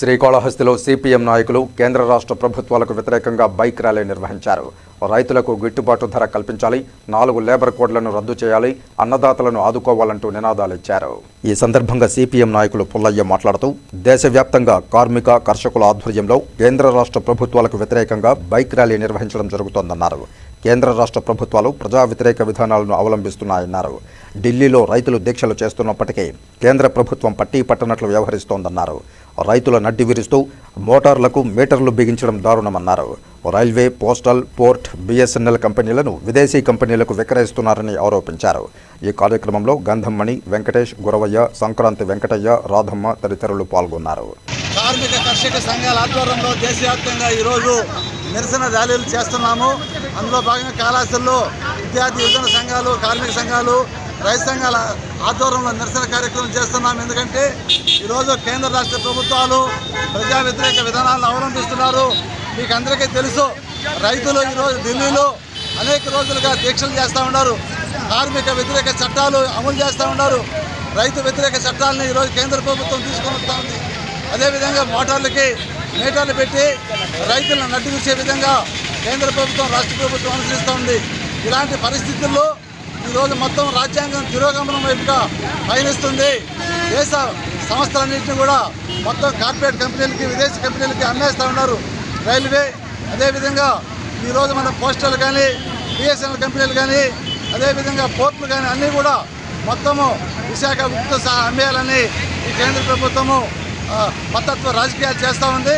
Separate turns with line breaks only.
శ్రీకాళహస్తిలో CPM నాయకులు కేంద్ర రాష్ట్ర ప్రభుత్వాలకు వ్యతిరేకంగా బైక్ ర్యాలీ నిర్వహించారు. రైతులకు గిట్టుబాటు ధర కల్పించాలి నాలుగు లేబర్ కోడ్లను రద్దు చేయాలి అన్నదాతలను ఆదుకోవాలంటూ నినాదాలు ఇచ్చారు. ఈ సందర్భంగా సిపిఎం నాయకులు పుల్లయ్య మాట్లాడుతూ దేశవ్యాప్తంగా కార్మిక కర్షకుల ఆధ్వర్యంలో కేంద్ర రాష్ట్ర ప్రభుత్వాలకు వ్యతిరేకంగా బైక్ ర్యాలీ నిర్వహించడం జరుగుతోందన్నారు. కేంద్ర రాష్ట్ర ప్రభుత్వాలు ప్రజా వ్యతిరేక విధానాలను అవలంబిస్తున్నాయన్నారు. ఢిల్లీలో రైతులు దీక్షలు చేస్తున్నప్పటికీ కేంద్ర ప్రభుత్వం పట్టీ పట్టనట్లు వ్యవహరిస్తోందన్నారు. రైతుల నడ్డి విరుస్తూ మోటార్లకు మీటర్లు బిగించడం దారుణమన్నారు. రైల్వే పోస్టల్ పోర్ట్ బీఎస్ఎన్ఎల్ కంపెనీలను విదేశీ కంపెనీలకు విక్రయిస్తున్నారని ఆరోపించారు. ఈ కార్యక్రమంలో గంధమ్మణి వెంకటేష్ గురవయ్య సంక్రాంతి వెంకటయ్య రాధమ్మ తదితరులు పాల్గొన్నారు.
కార్మిక కర్షక సంఘాల ఆధ్వర్యంలో దేశవ్యాప్తంగా ఈరోజు నిరసన ర్యాలీలు చేస్తున్నాము. అందులో భాగంగా కాళాస్తుల్లో విద్యార్థి యువజన సంఘాలు కార్మిక సంఘాలు రైతు సంఘాల ఆధ్వర్యంలో నిరసన కార్యక్రమం చేస్తున్నాం. ఎందుకంటే ఈరోజు కేంద్ర రాష్ట్ర ప్రభుత్వాలు ప్రజా వ్యతిరేక విధానాలను అవలంబిస్తున్నారు. మీకు అందరికీ తెలుసు రైతులు ఈరోజు ఢిల్లీలో అనేక రోజులుగా దీక్షలు చేస్తూ ఉన్నారు. కార్మిక వ్యతిరేక చట్టాలు అమలు చేస్తూ ఉన్నారు. రైతు వ్యతిరేక చట్టాలను ఈరోజు కేంద్ర ప్రభుత్వం తీసుకొని వస్తూ ఉంది. అదేవిధంగా మోటార్లకి మీటర్లు పెట్టి రైతులను నడ్డుకుచ్చే విధంగా కేంద్ర ప్రభుత్వం రాష్ట్ర ప్రభుత్వం అనుసరిస్తూ ఉంది. ఇలాంటి పరిస్థితుల్లో ఈరోజు మొత్తం రాజ్యాంగం తిరోగమనం వైపుగా పయనిస్తుంది. దేశ సంస్థలన్నింటినీ కూడా మొత్తం కార్పొరేట్ కంపెనీలకి విదేశీ కంపెనీలకి అమ్మేస్తూ ఉన్నారు రైల్వే. అదేవిధంగా ఈరోజు మన పోస్టల్ కానీ బిఎస్ఎన్ఎల్ కంపెనీలు కానీ అదేవిధంగా పోర్టులు కానీ అన్నీ కూడా మొత్తము విశాఖ ఉక్కు సహా అమ్మేయాలని ఈ కేంద్ర ప్రభుత్వము మతత్వ రాజకీయాలు చేస్తూ ఉంది.